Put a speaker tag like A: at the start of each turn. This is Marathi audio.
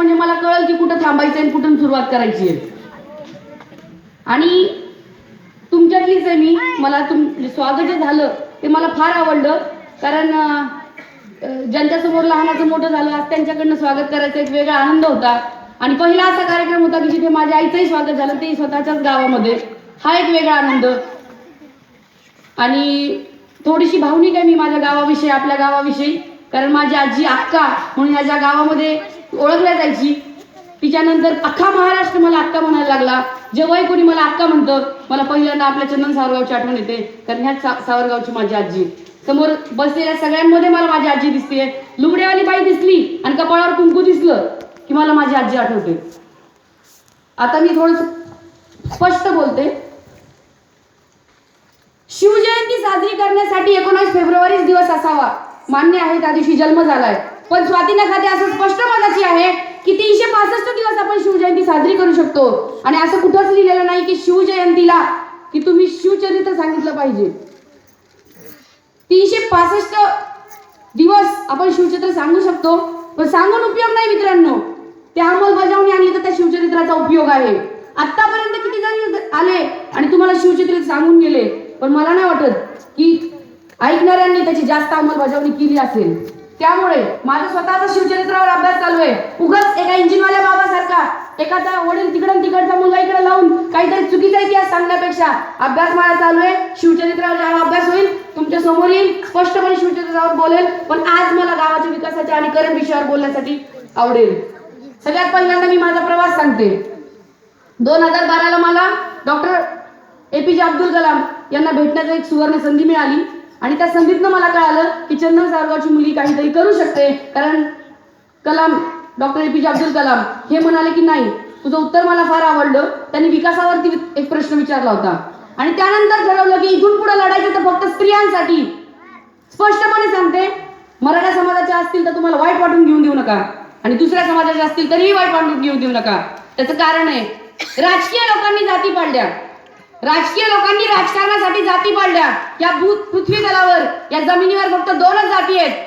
A: म्हणजे मला कळल की कुठं थांबायचं आहे आणि कुठून सुरुवात करायची आहे. आणि तुमच्यातलीच आहे मी. मला तुम स्वागत जे झालं ते मला फार आवडलं. कारण ज्यांच्यासमोर लहानाचं मोठं झालं आज त्यांच्याकडनं स्वागत करायचा एक वेगळा आनंद होता. आणि पहिला असा कार्यक्रम होता की जिथे माझ्या आईचंही स्वागत झालं ते स्वतःच्याच गावामध्ये. हा एक वेगळा आनंद. आणि थोडीशी भावनिक आहे मी माझ्या गावाविषयी आपल्या गावाविषयी. कारण माझी आजी अक्का म्हणून ह्या ज्या गावामध्ये ओळखल्या जायची. तिच्यानंतर अख्खा महाराष्ट्र मला अक्का म्हणायला लागला. जेव्हाही कोणी मला अक्का म्हणतं मला पहिल्यांदा आपल्या चंदन सावरगावची आठवण येते. कारण ह्याच सा सावरगावची माझी आजी. समोर बसलेल्या सगळ्यांमध्ये मला माझी आजी दिसते लुगडेवाली बाई दिसली आणि कपाळावर कुंकू दिसलं की मला माझी आजी आठवते. आता मी थोडस स्पष्ट बोलते. शिवजयंती साजरी करण्यासाठी एकोणीस फेब्रुवारीच दिवस असावा. मान्य आहे त्या दिवशी जन्म झालाय. पण स्वाती नखाते असं स्पष्ट मताची आहे की तीनशे पासष्ट दिवस आपण शिवजयंती साजरी करू शकतो. आणि असं कुठंच लिहिलेलं नाही की शिवजयंतीला की तुम्ही शिवचरित्र सांगितलं पाहिजे. तीनशे पासष्ट दिवस आपण शिवचरित्र सांगू शकतो. पण सांगून उपयोग नाही मित्रांनो. त्या अंमलबजावणी आणली तर त्या शिवचरित्राचा उपयोग आहे. आतापर्यंत किती जण आले आणि तुम्हाला शिवचरित्र सांगून गेले? पण मला नाही वाटत की ऐकणाऱ्यांनी त्याची जास्त अंमलबजावणी केली असेल. त्यामुळे माझा स्वतःचा शिवचरित्रावर अभ्यास चालू आहे. उगाच एका इंजिनवाल्या बाबासारखा एखादा वडील तिकडं तिकडचा मुलगा इकडे लावून काहीतरी चुकीचा इतिहास सांगण्यापेक्षा अभ्यास माझा चालू आहे. शिवचरित्रावर जेव्हा अभ्यास होईल तुमच्यासमोर येईल स्पष्टपणे शिवचरित्रावर बोलेल पण आज मला गावाच्या विकासाच्या आणि करंट विषयावर बोलण्यासाठी आवडेल. सगळ्यात पहिल्यांदा मी माझा प्रवास सांगते. दोन हजार बाराला मला डॉक्टर ए पी जे अब्दुल कलाम यांना भेटण्याची एक सुवर्ण संधी मिळाली. आणि त्या संधीतनं मला कळालं की चंदन सारगावची मुलगी काहीतरी करू शकते. कारण कलाम डॉक्टर ए पी जे अब्दुल कलाम हे म्हणाले की नाही तुझं उत्तर मला फार आवडलं. त्यांनी विकासावरती एक प्रश्न विचारला होता. आणि त्यानंतर ठरवलं की इथून पुढे लढायचं तर फक्त स्त्रियांसाठी. स्पष्टपणे सांगते मराठा समाजाच्या असतील तर तुम्हाला वाईट वाटून घेऊन देऊ नका. आणि दुसऱ्या समाजाच्या असतील तरीही वाईट वाटून घेऊन देऊ नका. त्याचं कारण आहे राजकीय लोकांनी जाती पाडल्या. राजकीय लोकांनी राजकारणासाठी जाती पाडल्या. या भूत पृथ्वी तलावर या जमिनीवर फक्त दोनच जाती आहेत.